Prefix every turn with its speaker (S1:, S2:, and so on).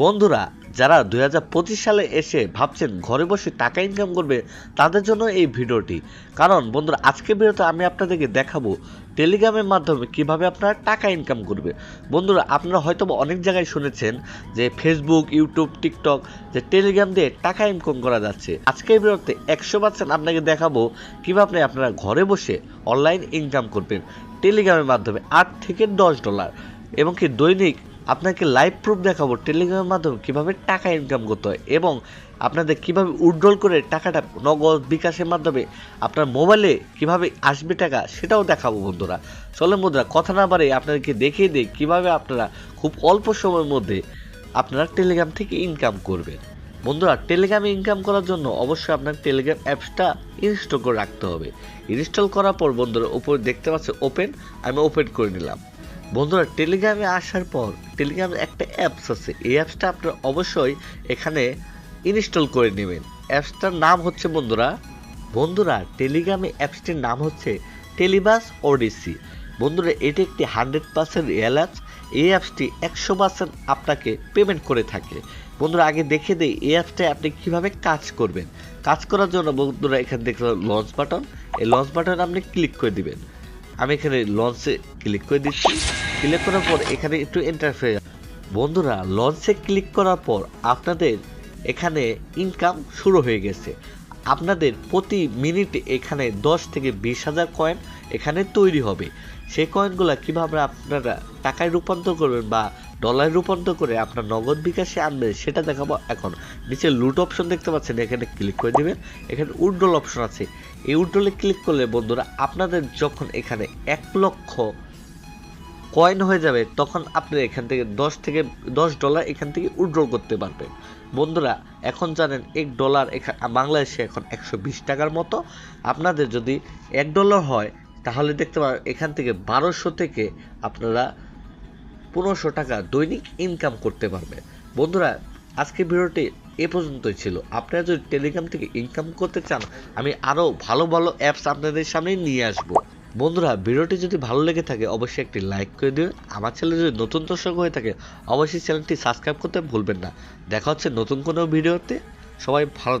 S1: বন্ধুরা, যারা দু হাজার পঁচিশ সালে এসে ভাবছেন ঘরে বসে টাকা ইনকাম করবে, তাদের জন্য এই ভিডিওটি। কারণ বন্ধুরা, আজকে ভিডিওতে আমি আপনাদেরকে দেখাবো টেলিগ্রামের মাধ্যমে কীভাবে আপনারা টাকা ইনকাম করবে। বন্ধুরা, আপনারা হয়তো অনেক জায়গায় শুনেছেন যে ফেসবুক ইউটিউব টিকটক যে টেলিগ্রাম দিয়ে টাকা ইনকাম করা যাচ্ছে। আজকের ভিডিওতে একশো পার্সেন্ট আপনাকে দেখাবো কীভাবে আপনারা ঘরে বসে অনলাইন ইনকাম করবেন। টেলিগ্রামের মাধ্যমে আট থেকে দশ ডলার এবং কি দৈনিক আপনাকে লাইভ প্রুফ দেখাবো টেলিগ্রামের মাধ্যমে কীভাবে টাকা ইনকাম করতে হয় এবং আপনাদের কীভাবে উইথড্রল করে টাকাটা নগদ বিকাশের মাধ্যমে আপনার মোবাইলে কীভাবে আসবে টাকা, সেটাও দেখাবো বন্ধুরা। চলেন বন্ধুরা, কথা না বাড়ে আপনাদেরকে দেখিয়ে দিই কীভাবে আপনারা খুব অল্প সময়ের মধ্যে আপনারা টেলিগ্রাম থেকে ইনকাম করবেন। বন্ধুরা টেলিগ্রামে ইনকাম করার জন্য অবশ্যই আপনার টেলিগ্রাম অ্যাপসটা ইনস্টল করে রাখতে হবে। ইনস্টল করার পর বন্ধুরা, উপরে দেখতে পাচ্ছে ওপেন আমি ওপেন করে নিলাম। বন্ধুরা টেলিগ্রামে আসার পর টেলিগ্রামে একটা অ্যাপস আছে। এই অ্যাপসটা আপনারা অবশ্যই এখানে ইনস্টল করে নেবেন। অ্যাপসটার নাম হচ্ছে বন্ধুরা বন্ধুরা টেলিগ্রামে অ্যাপসটির নাম হচ্ছে টেলিবাস ওডিসি বন্ধুরা, এটি একটি হান্ড্রেড পার্সেন্ট রিয়েল অ্যাপস এই অ্যাপসটি একশো পার্সেন্ট আপনাকে পেমেন্ট করে থাকে। বন্ধুরা, আগে দেখে দিই, এই অ্যাপসটায় আপনি কীভাবে কাজ করবেন। কাজ করার জন্য বন্ধুরা, এখানে দেখতে লঞ্চ বাটন এই লঞ্চ বাটন আপনি ক্লিক করে দিবেন। আমি এখানে লঞ্চে ক্লিক করে দিচ্ছি। ক্লিক করার পর এখানে একটু ইন্টারফেস বন্ধুরা লঞ্চে ক্লিক করার পর আপনাদের এখানে ইনকাম শুরু হয়ে গেছে। আপনাদের প্রতি মিনিটে এখানে দশ থেকে বিশ হাজার কয়েন এখানে তৈরি হবে। সেই কয়েনগুলো কীভাবে আপনারা টাকায় রূপান্তর করবেন বা ডলার রূপান্তর করে আপনার নগদ বিকাশে আনবেন, সেটা দেখাবো এখন। নিচে লুট অপশন দেখতে পাচ্ছেন, এখানে ক্লিক করে দিবেন। এখানে উইড্রল অপশন আছে। এই উইড্রলে ক্লিক করলে বন্ধুরা, আপনাদের যখন এখানে এক লক্ষ কয়েন হয়ে যাবে, তখন আপনি এখান থেকে দশ থেকে দশ ডলার এখান থেকে উইড্রল করতে পারবেন। বন্ধুরা, এখন জানেন এক ডলার বাংলাদেশে এখন একশো বিশ টাকার মতো। আপনাদের যদি এক ডলার হয়, তাহলে দেখতে পারেন এখান থেকে বারোশো থেকে আপনারা পনেরোশো টাকা দৈনিক ইনকাম করতে পারবে বন্ধুরা, আজকে ভিডিওটি এ পর্যন্তই ছিল। আপনারা যদি টেলিগ্রাম থেকে ইনকাম করতে চান, আমি আরও ভালো ভালো অ্যাপস আপনাদের সামনে নিয়ে আসব। বন্ধুরা, ভিডিওটি যদি ভালো লেগে থাকে, অবশ্যই একটি লাইক করে দিবেন আমার চ্যানেল যদি নতুন দর্শক হয়ে থাকে, অবশ্যই চ্যানেলটি সাবস্ক্রাইব করতে ভুলবেন না। দেখা হচ্ছে নতুন কোনো ভিডিওতে। সবাই ভালো